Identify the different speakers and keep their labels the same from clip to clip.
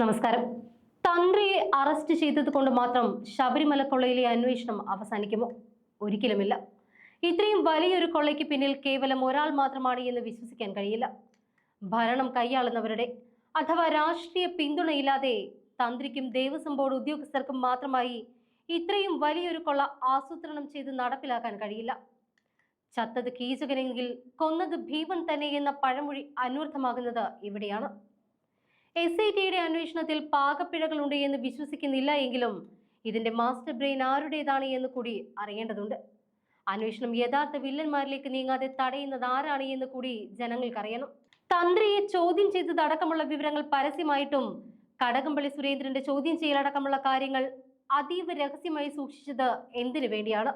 Speaker 1: നമസ്കാരം. തന്ത്രിയെ അറസ്റ്റ് ചെയ്തത് കൊണ്ട് മാത്രം ശബരിമല കൊള്ളയിലെ അന്വേഷണം അവസാനിക്കുമോ? ഒരിക്കലുമില്ല. ഇത്രയും വലിയൊരു കൊള്ളയ്ക്ക് പിന്നിൽ കേവലം ഒരാൾ മാത്രമാണ് എന്ന് വിശ്വസിക്കാൻ കഴിയില്ല. ഭരണം കൈയാളുന്നവരുടെ അഥവാ രാഷ്ട്രീയ പിന്തുണയില്ലാതെ തന്ത്രിക്കും ദേവസ്വം ബോർഡ് ഉദ്യോഗസ്ഥർക്കും മാത്രമായി ഇത്രയും വലിയൊരു കൊള്ള ആസൂത്രണം ചെയ്ത് നടപ്പിലാക്കാൻ കഴിയില്ല. ചത്തത് കീചകനെങ്കിൽ കൊന്നത് ഭീമൻ തന്നെ എന്ന പഴമൊഴി അന്വർത്ഥമാകുന്നത് ഇവിടെയാണ്. എസ് ഐ ടിയുടെ അന്വേഷണത്തിൽ പാകപ്പിഴകളുണ്ട് എന്ന് വിശ്വസിക്കുന്നില്ല എങ്കിലും ഇതിന്റെ മാസ്റ്റർ ബ്രെയിൻ ആരുടേതാണ് എന്ന് കൂടി അറിയേണ്ടതുണ്ട്. അന്വേഷണം യഥാർത്ഥ വില്ലന്മാരിലേക്ക് നീങ്ങാതെ തടയുന്നത് ആരാണ് എന്ന് കൂടി ജനങ്ങൾക്കറിയണം. തന്ത്രിയെ ചോദ്യം ചെയ്തതടക്കമുള്ള വിവരങ്ങൾ പരസ്യമായിട്ടും കടകംപള്ളി സുരേന്ദ്രന്റെ ചോദ്യം ചെയ്യലടക്കമുള്ള കാര്യങ്ങൾ അതീവ രഹസ്യമായി സൂക്ഷിച്ചത് എന്തിനു വേണ്ടിയാണ്?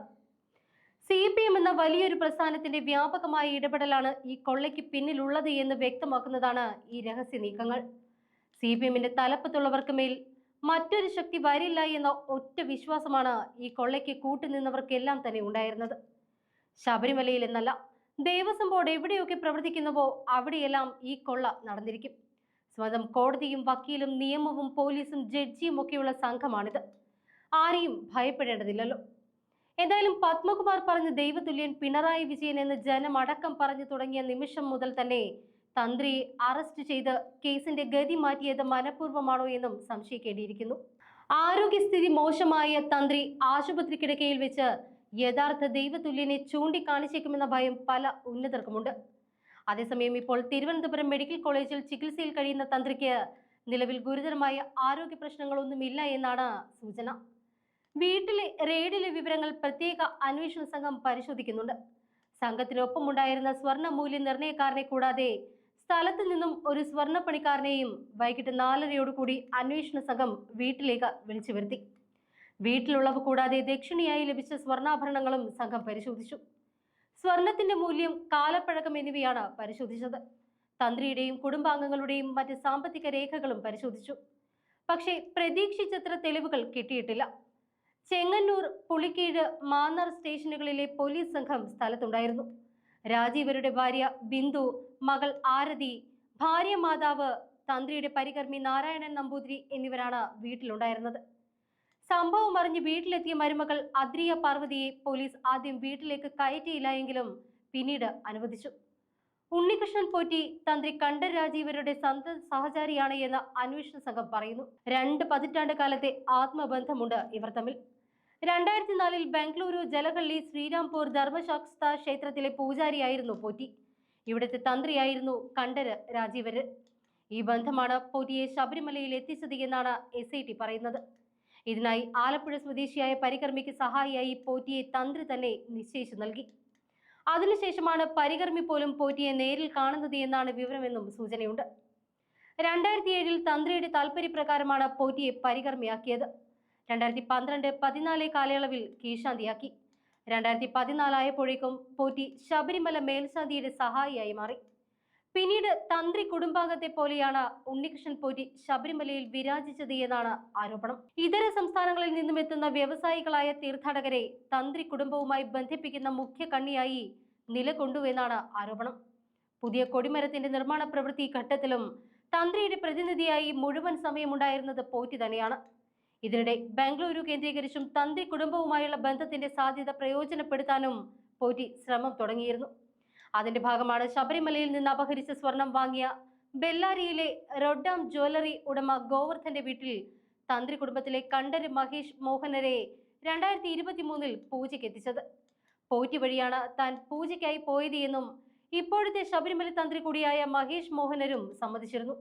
Speaker 1: സി പി എം എന്ന വലിയൊരു പ്രസ്ഥാനത്തിന്റെ വ്യാപകമായ ഇടപെടലാണ് ഈ കൊള്ളയ്ക്ക് പിന്നിലുള്ളത് എന്ന് വ്യക്തമാക്കുന്നതാണ് ഈ രഹസ്യ നീക്കങ്ങൾ. സി പി എമ്മിന്റെ തലപ്പത്തുള്ളവർക്ക് മേൽ മറ്റൊരു ശക്തി വരില്ല എന്ന ഒറ്റ വിശ്വാസമാണ് ഈ കൊള്ളയ്ക്ക് കൂട്ടുനിന്നവർക്കെല്ലാം തന്നെ ഉണ്ടായിരുന്നത്. ശബരിമലയിൽ എന്നല്ല ദേവസ്വം ബോർഡ് എവിടെയൊക്കെ പ്രവർത്തിക്കുന്നുവോ അവിടെയെല്ലാം ഈ കൊള്ള നടന്നിരിക്കും. സ്വന്തം കോടതിയും വക്കീലും നിയമവും പോലീസും ജഡ്ജിയും ഒക്കെയുള്ള സംഘമാണിത്. ആരെയും ഭയപ്പെടേണ്ടതില്ലല്ലോ. എന്തായാലും പത്മകുമാർ പറഞ്ഞ ദൈവതുല്യൻ പിണറായി വിജയൻ എന്ന് ജനമടക്കം പറഞ്ഞു തുടങ്ങിയ നിമിഷം മുതൽ തന്നെ തന്ത്രിയെ അറസ്റ്റ് ചെയ്ത് കേസിന്റെ ഗതി മാറ്റിയത് മനഃപൂർവമാണോ എന്നും സംശയിക്കേണ്ടിയിരിക്കുന്നു. ആരോഗ്യസ്ഥിതി മോശമായ തന്ത്രി ആശുപത്രി കിടക്കയിൽ വെച്ച് യഥാർത്ഥ ദൈവതുല്യനെ ചൂണ്ടിക്കാണിച്ചേക്കുമെന്ന ഭയം പല ഉന്നതർക്കുമുണ്ട്. അതേസമയം ഇപ്പോൾ തിരുവനന്തപുരം മെഡിക്കൽ കോളേജിൽ ചികിത്സയിൽ കഴിയുന്ന തന്ത്രിക്ക് നിലവിൽ ഗുരുതരമായ ആരോഗ്യ പ്രശ്നങ്ങളൊന്നുമില്ല എന്നാണ് സൂചന. വീട്ടിലെ റെയ്ഡിലെ വിവരങ്ങൾ പ്രത്യേക അന്വേഷണ സംഘം പരിശോധിക്കുന്നുണ്ട്. സംഘത്തിനൊപ്പമുണ്ടായിരുന്ന സ്വർണ മൂല്യനിർണയക്കാരനെ കൂടാതെ സ്ഥലത്ത് നിന്നും ഒരു സ്വർണ പണിക്കാരനെയും വൈകിട്ട് നാലരയോടുകൂടി അന്വേഷണ സംഘം വീട്ടിലേക്ക് വിളിച്ചു വരുത്തി. വീട്ടിലുള്ളവ കൂടാതെ ദക്ഷിണയായി ലഭിച്ച സ്വർണാഭരണങ്ങളും സംഘം പരിശോധിച്ചു. സ്വർണത്തിന്റെ മൂല്യം കാലപ്പഴക്കം എന്നിവയാണ് പരിശോധിച്ചത്. തന്ത്രിയുടെയും കുടുംബാംഗങ്ങളുടെയും മറ്റ് സാമ്പത്തിക രേഖകളും പരിശോധിച്ചു. പക്ഷേ പ്രതീക്ഷിച്ചത്ര തെളിവുകൾ കിട്ടിയിട്ടില്ല. ചെങ്ങന്നൂർ പുളിക്കീഴ് മാന്നാർ സ്റ്റേഷനുകളിലെ പോലീസ് സംഘം സ്ഥലത്തുണ്ടായിരുന്നു. രാജീവരുടെ ഭാര്യ ബിന്ദു മകൾ ആരതി ഭാര്യ മാതാവ് തന്ത്രിയുടെ പരികർമ്മി നാരായണൻ നമ്പൂതിരി എന്നിവരാണ് വീട്ടിലുണ്ടായിരുന്നത്. സംഭവം അറിഞ്ഞ് വീട്ടിലെത്തിയ മരുമകൾ അദ്രിയ പാർവതിയെ പോലീസ് ആദ്യം വീട്ടിലേക്ക് കയറ്റിയില്ല എങ്കിലും പിന്നീട് അനുവദിച്ചു. ഉണ്ണികൃഷ്ണൻ പോറ്റി തന്ത്രി കണ്ഠ രാജീവരുടെ സന്ത സഹചാരിയാണ് എന്ന് അന്വേഷണ സംഘം പറയുന്നു. രണ്ട് പതിറ്റാണ്ട് കാലത്തെ ആത്മബന്ധമുണ്ട് ഇവർ തമ്മിൽ. രണ്ടായിരത്തി നാലിൽ ബംഗളൂരു ജലഹള്ളി ശ്രീരാംപൂർ ധർമ്മശാസ്ത ക്ഷേത്രത്തിലെ പൂജാരിയായിരുന്നു പോറ്റി. ഇവിടുത്തെ തന്ത്രിയായിരുന്നു കണ്ഠര് രാജീവര്. ഈ ബന്ധമാണ് പോറ്റിയെ ശബരിമലയിൽ എത്തിച്ചത് എന്നാണ് എസ് ഐ ടി പറയുന്നത്. ഇതിനായി ആലപ്പുഴ സ്വദേശിയായ പരികർമ്മിക്ക് സഹായിയായി പോറ്റിയെ തന്ത്രി തന്നെ നിശ്ചയിച്ചു നൽകി. അതിനുശേഷമാണ് പരികർമ്മി പോലും പോറ്റിയെ നേരിൽ കാണുന്നത് എന്നാണ് വിവരമെന്നും സൂചനയുണ്ട്. രണ്ടായിരത്തി ഏഴിൽ തന്ത്രിയുടെ താല്പര്യപ്രകാരമാണ് പോറ്റിയെ പരികർമ്മിയാക്കിയത്. രണ്ടായിരത്തി പന്ത്രണ്ട് പതിനാല് കാലയളവിൽ കീഴ്ശാന്തിയാക്കി. രണ്ടായിരത്തി പതിനാലായപ്പോഴേക്കും പോറ്റി ശബരിമല മേൽശാന്തിയുടെ സഹായിയായി മാറി. പിന്നീട് തന്ത്രി കുടുംബാംഗത്തെ പോലെയാണ് ഉണ്ണികൃഷ്ണൻ പോറ്റി ശബരിമലയിൽ വിരാജിച്ചത് എന്നാണ് ആരോപണം. ഇതര സംസ്ഥാനങ്ങളിൽ നിന്നും എത്തുന്ന വ്യവസായികളായ തീർത്ഥാടകരെ തന്ത്രി കുടുംബവുമായി ബന്ധിപ്പിക്കുന്ന മുഖ്യ കണ്ണിയായി നിലകൊണ്ടുവെന്നാണ് ആരോപണം. പുതിയ കൊടിമരത്തിന്റെ നിർമ്മാണ പ്രവൃത്തി ഘട്ടത്തിലും തന്ത്രിയുടെ പ്രതിനിധിയായി മുഴുവൻ സമയമുണ്ടായിരുന്നത് പോറ്റി തന്നെയാണ്. ഇതിനിടെ ബംഗളൂരു കേന്ദ്രീകരിച്ചും തന്തി കുടുംബവുമായുള്ള ബന്ധത്തിന്റെ സാധ്യത പ്രയോജനപ്പെടുത്താനും പോറ്റി ശ്രമം തുടങ്ങിയിരുന്നു. അതിന്റെ ഭാഗമാണ് ശബരിമലയിൽ നിന്ന് അപഹരിച്ച സ്വർണം വാങ്ങിയ ബെല്ലാരിയിലെ റൊഡാം ജ്വല്ലറി ഉടമ ഗോവർദ്ധന്റെ വീട്ടിൽ തന്ത്രി കുടുംബത്തിലെ കണ്ഠര് മഹേഷ് മോഹനരെ രണ്ടായിരത്തി ഇരുപത്തി മൂന്നിൽ പൂജയ്ക്ക് എത്തിച്ചത്. പോറ്റി വഴിയാണ് താൻ പൂജയ്ക്കായി പോയത് എന്നും ഇപ്പോഴത്തെ ശബരിമല തന്ത്രി കൂടിയായ മഹേഷ് മോഹനരും സമ്മതിച്ചിരുന്നു.